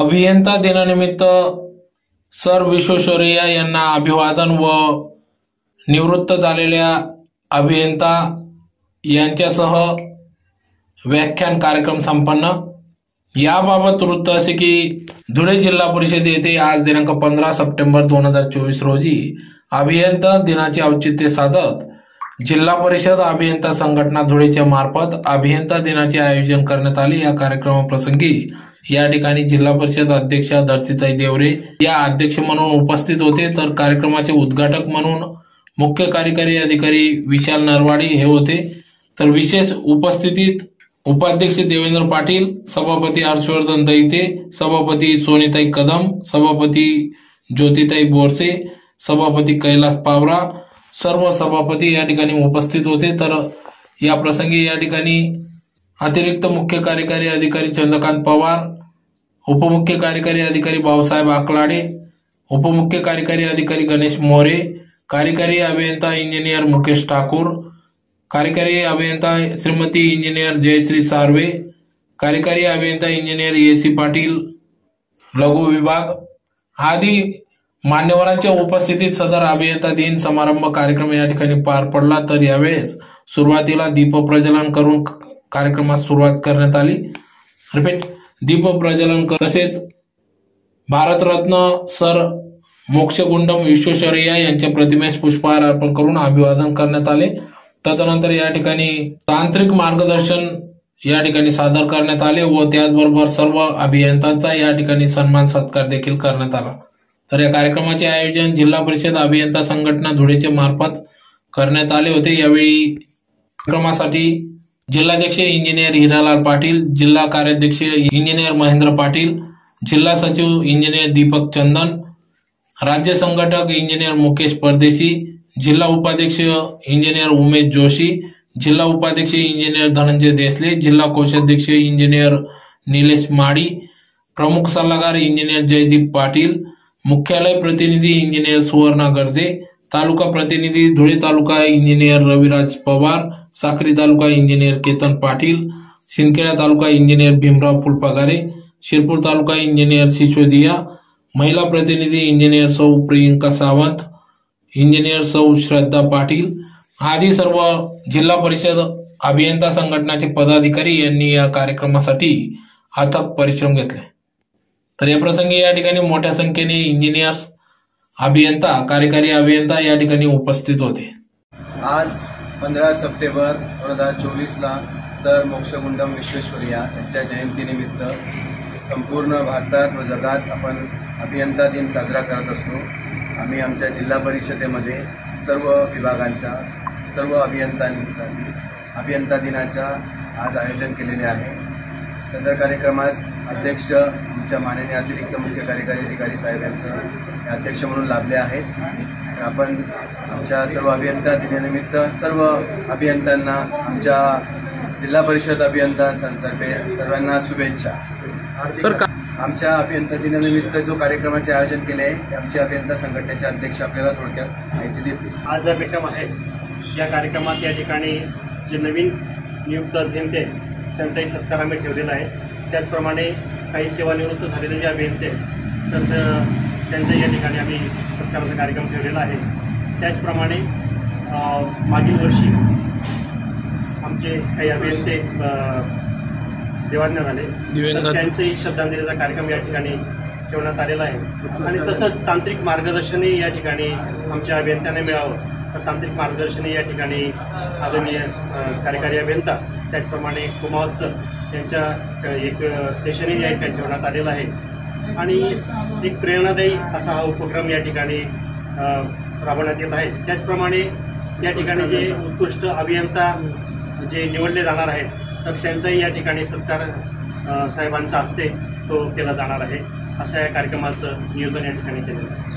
अभियंता दिनानिमित्त सर विश्वेश्वरय्या यांना अभिवादन व निवृत्त झालेल्या अभियंता यांच्यासह व्याख्यान कार्यक्रम संपन्न. याबाबत वृत्त असे की धुळे जिल्हा परिषद येथे आज दिनांक पंधरा सप्टेंबर दोन हजार चोवीस रोजी अभियंता दिनाचे औचित्य साधत जिल्हा परिषद अभियंता संघटना धुळेच्या मार्फत अभियंता दिनाचे आयोजन करण्यात आले. या कार्यक्रमाप्रसंगी या ठिकाणी जिल्हा परिषद अध्यक्षा धरतीताई देवरे या अध्यक्ष म्हणून उपस्थित होते. तर कार्यक्रमाचे उद्घाटक म्हणून मुख्य कार्यकारी अधिकारी विशाल नरवाडी हे होते. तर विशेष उपस्थितीत उपाध्यक्ष देवेंद्र पाटील सभापती हर्षवर्धन दैते सभापती सोनीताई कदम सभापती ज्योतिताई बोरसे सभापती कैलास पावरा सर्व सभापती या ठिकाणी उपस्थित होते. तर या प्रसंगी या ठिकाणी अतिरिक्त मुख्य कार्यकारी अधिकारी चंद्रकांत पवार उपमुख्य कार्यकारी अधिकारी भाऊसाहेब आकलाडे उपमुख्य कार्यकारी अधिकारी गणेश मोरे कार्यकारी अभियंता इंजिनियर मुकेश ठाकूर कार्यकारी अभियंता श्रीमती इंजिनियर जयश्री सार्वे कार्यकारी अभियंता इंजिनियर ए सी पाटील लघु विभाग आदी मान्यवरांच्या उपस्थितीत सदर अभियंता दिन समारंभ कार्यक्रम या ठिकाणी पार पडला. तर यावेळेस सुरुवातीला दीपप्रज्वलन करून कार्यक्रमास सुरुवात करण्यात आली. रिपीट दीप प्रज्वलन कर- तसेच भारतरत्न सर मोक्षगुंडम विश्वेश्वरय्या यांच्या प्रतिमेस पुष्पहार अर्पण करून अभिवादन करण्यात आले. तदनंतर या ठिकाणी तांत्रिक मार्गदर्शन या ठिकाणी सादर करण्यात आले व त्याचबरोबर सर्व अभियंत्यांचा या ठिकाणी सन्मान सत्कार देखील करण्यात आला. तर या कार्यक्रमाचे आयोजन जिल्हा परिषद अभियंता संघटना धुळेचे मार्फत करण्यात आले होते. यावेळी कार्यक्रमासाठी जिल्हाध्यक्ष इंजिनियर हिरालाल पाटील जिल्हा कार्याध्यक्ष इंजिनियर महेंद्र पाटील जिल्हा सचिव इंजिनियर दीपक चंदन राज्य संघटक इंजिनियर मुकेश परदेशी जिल्हा उपाध्यक्ष इंजिनियर उमेश जोशी जिल्हा उपाध्यक्ष इंजिनियर धनंजय देसले जिल्हा कोषाध्यक्ष इंजिनियर निलेश माडी प्रमुख सल्लागार इंजिनियर जयदीप पाटील मुख्यालय प्रतिनिधी इंजिनियर सुवर्णा गर्दे तालुका प्रतिनिधी Dhule taluka engineer Raviraj Pawar Sakri taluka engineer Ketan Patil Sindkheda taluka engineer Bhimrao Phulpagare Shirpur taluka engineer Sisodia महिला प्रतिनिधी इंजिनियर सौ प्रियंका सावंत इंजिनियर सौ श्रद्धा पाटील आदी सर्व जिल्हा परिषद अभियंता संघटनाचे पदाधिकारी यांनी या कार्यक्रमासाठी अथक परिश्रम घेतले. तर या प्रसंगी या ठिकाणी मोठ्या संख्येने इंजिनियर्स अभियंता कार्यकारी अभियंता या ठिकाणी उपस्थित होते. आज पंधरा सप्टेंबर दोन हजार चोवीसला सर मोक्षगुंडम विश्वेश्वरिया यांच्या जयंतीनिमित्त संपूर्ण भारतात व जगात आपण अभियंता दिन साजरा करत असतो. आम्ही आमच्या जिल्हा परिषदेमध्ये सर्व विभागांच्या सर्व अभियंत्यांसाठी अभियंता दिनाच्या आज आयोजन केलेले आहे. सदर कार्यक्रमास अध्यक्ष आमच्या माननीय अतिरिक्त मुख्य कार्यकारी अधिकारी साहेब यांचं हे अध्यक्ष म्हणून लाभले आहेत. आपण आमच्या सर्व अभियंता दिनानिमित्त सर्व अभियंत्यांना आमच्या जिल्हा परिषद अभियंत्यांतर्फे सर्वांना शुभेच्छा. सर, का- आमच्या अभियंता दिनानिमित्त जो कार्यक्रमाचे आयोजन केले आहे ते आमचे अभियंता संघटनेचे अध्यक्ष आपल्याला थोडक्यात माहिती देतील. आज जो कार्यक्रम आहे. या कार्यक्रमात या ठिकाणी जे नवीन नियुक्त अभियंते आहेत, त्यांचाही सत्कार आम्ही ठेवलेला आहे. त्याचप्रमाणे काही सेवानिवृत्त झालेले जे अभियंते तर त- त्यांचाही या ठिकाणी आम्ही सत्काराचा कार्यक्रम ठेवलेला आहे. त्याचप्रमाणे मागील वर्षी आमचे काही अभियंते देवाज्ञा झाले. तर त्यांचंही श्रद्धांजलीचा कार्यक्रम या ठिकाणी ठेवण्यात आलेला आहे. आणि तसंच तांत्रिक मार्गदर्शनही या ठिकाणी आमच्या अभियंत्यांना मिळावं. तर तांत्रिक मार्गदर्शनही या ठिकाणी आदरणीय कार्यकारी अभियंता त्याचप्रमाणे कुमार सर त्यांच्या एक सेशनही आहे ठेवण्यात आलेलं आहे. आणि एक प्रेरणादायी असा हा उपक्रम या ठिकाणी राबवण्यात येत आहे. त्याचप्रमाणे या ठिकाणी जे उत्कृष्ट अभियंता जे निवडले जाणार आहेत तर त्यांचाही या ठिकाणी सत्कार साहेबांचा असते तो केला जाणार आहे. अशा या कार्यक्रमाचं नियोजन या ठिकाणी केलेलं आहे.